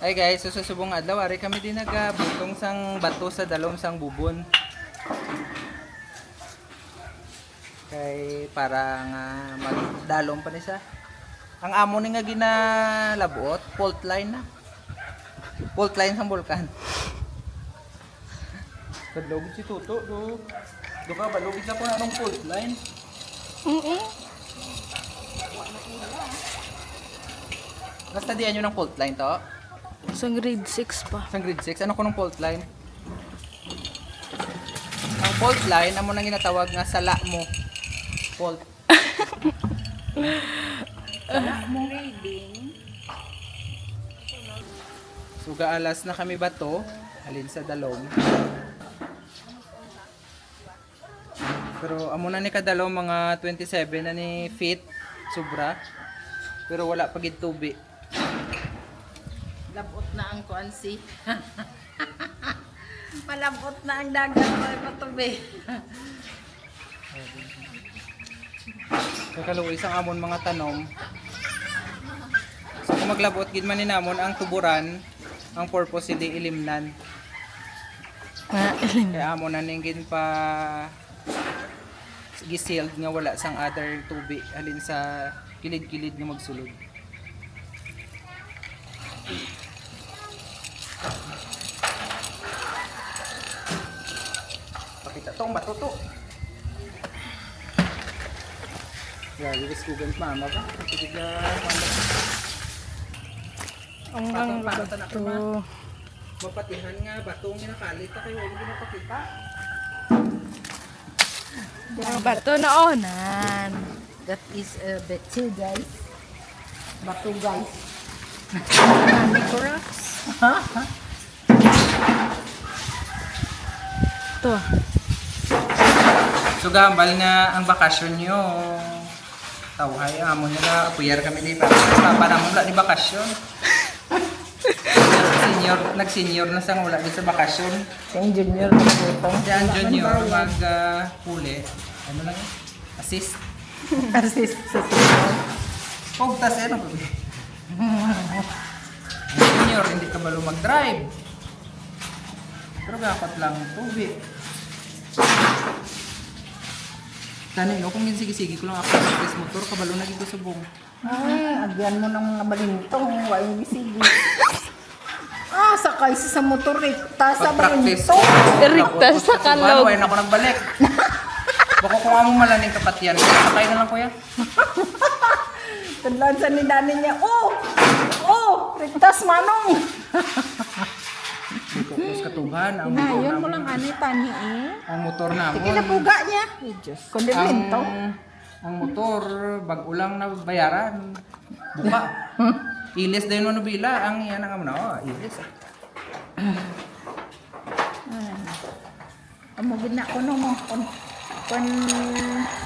Ay guys, sususubong adlaw ari kami din nagabutong sang bato sa dalom sang bubon. Kay para nga magdalom pa ni sa. Ang amo ni nga ginalabuot, fault line na. Fault line sang bulkan. Kadlog si Tuto do. Do ka balugid sa kung anong fault line. Oo. Basta diyan yun ang fault line to. Sa grade 6 pa. Sa grade 6, ano ko ng fault line? Ang fault line, amo nang ginatawag nga sala mo. Fault. So gaalas na kami bato, alin sa dalom. Pero amo na ni kadalom mga 27 na ni feet, sobra. Pero wala pa gid tubi. Labot na ang kuansi. Malabot na ang dagat sa patubi. Kakaluoy isang amon mga tanom. So kung maglabot gid man ni namon ang tuburan, ang purpose hindi ilimnan. Ah, Kaya amon na ning gin pa gisealed nga wala sang other tubi halin sa kilid-kilid nga magsulod. Pakita tong bato to. Grabe, gusto ko ganit mama ba? Sige ka, mama. ang ang na bato. Mapatihan nga, batong ginakalit na kayo, hindi ginapakita. Ang bato na onan. That is a betsi guys. Bato guys. Ko rocks. Ito. So gambal nga ang bakasyon nyo. Tawhay, amo nila, puyar kami di pa. Papa naman wala di bakasyon. senior, nag-senior na sang wala di sa bakasyon. Yung junior na. Si ang junior mag uh, huli. Ano lang yun? Assist. Assist. Pugtas eh, ano ba? Senior, hindi ka balo mag-drive. Pero dapat lang tubig. Tanay, no, kung ginsigi-sigi ko lang ako sa press motor, kabalo na gito subong. Ay, agyan mo ng mga balintong. Huwag yung bisigi. ah, sakay sa sa motor rikta sa Pag-practice. balintong. Rikta sa kalog. Ano, ayun ako nagbalik. Baka kung among malaning kapatyan, sakay na lang kuya. Tadlaan sa ni Dani niya. Oh! Oh! Riktas manong! Tapos katuban, ang motor Inayon mo lang ani tani eh. Ang motor namon. Kinabuga niya. Kundi ang, linto. ang motor, bago lang na bayaran. Buka. Ilis din mo nabila. Ang yan ang amna. Oh, ilis. Amo gina ko no mo. Kung,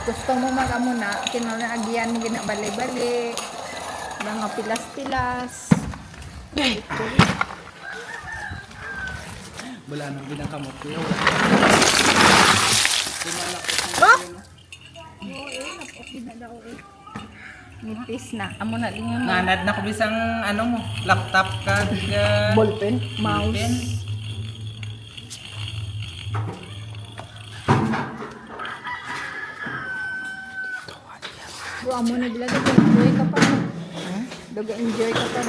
gusto mo mag-amo na, kinalagyan mo gina bali-bali. Mga pilas-pilas. Wala nang ginakamot kuya. Wala. Oh! Nipis na. Amo na din yung Nanad na ko bisang ano mo, laptop ka. diga- ballpen, mouse. Pen. Bro, amo na bila daga enjoy ka pa. Daga enjoy ka pa.